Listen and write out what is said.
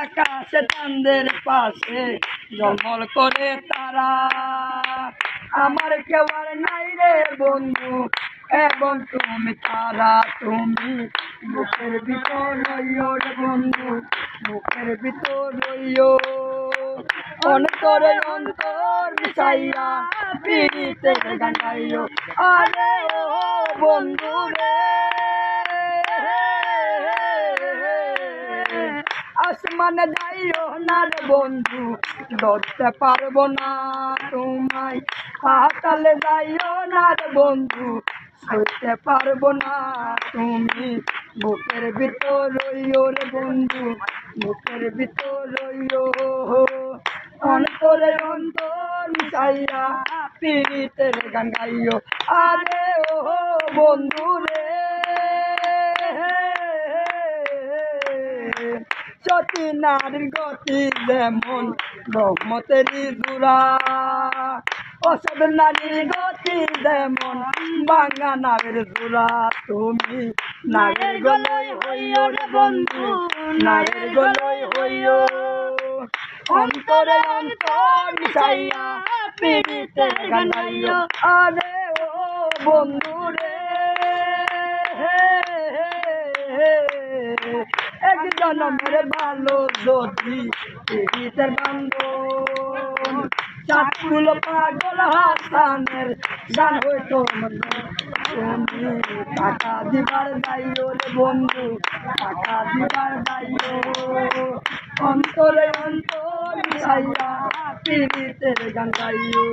আকাশে চাঁদের পাশে জঙ্গল করে তারা। আমার কেউ আর নাই রে বন্ধু, এবং তুমি তারা তুমি মুখের ভিতর রইও রে বন্ধু, মুখের ভিতর রইও। অন্তরে অন্তর মিশাইয়া পিড়িতে গাইও। আরে ও বন্ধু রে। আসমানে যাইও না রে বন্ধু। ধরতে পারব না তোমায়। পাতালে যাইও না রে বন্ধু। সইতে পারব না তুমি। বুকের ভিতর রইও রে বন্ধু। বুকের ভিতর রইও অন্তরে অন্তর মিশাইয়া পিড়িতের গান গাইও। আরে ও বন্ধু রে। নারীর গতি যেমন ব্রহ্মতেরই জুড়া। অসদ নারীর গতি যেমন বাঙা নাগের জোড়া। তুমি নাগের গলই হইও রে বন্ধু নাগের গলই হইও। অন্তরে অন্তর মিশাইয়া পিড়িতে গানাইও। আরে ও বন্ধু রে জনমের ভালো যদি পিড়িতের বান্ধব চাকুল পাগল হাসানের গান হইতো তুমি টাকা দিবার দাইও বন্ধু, টাকা দিবার দাইও অন্তরে অন্তর মিশাইয়া পিড়িতের গান গাইও।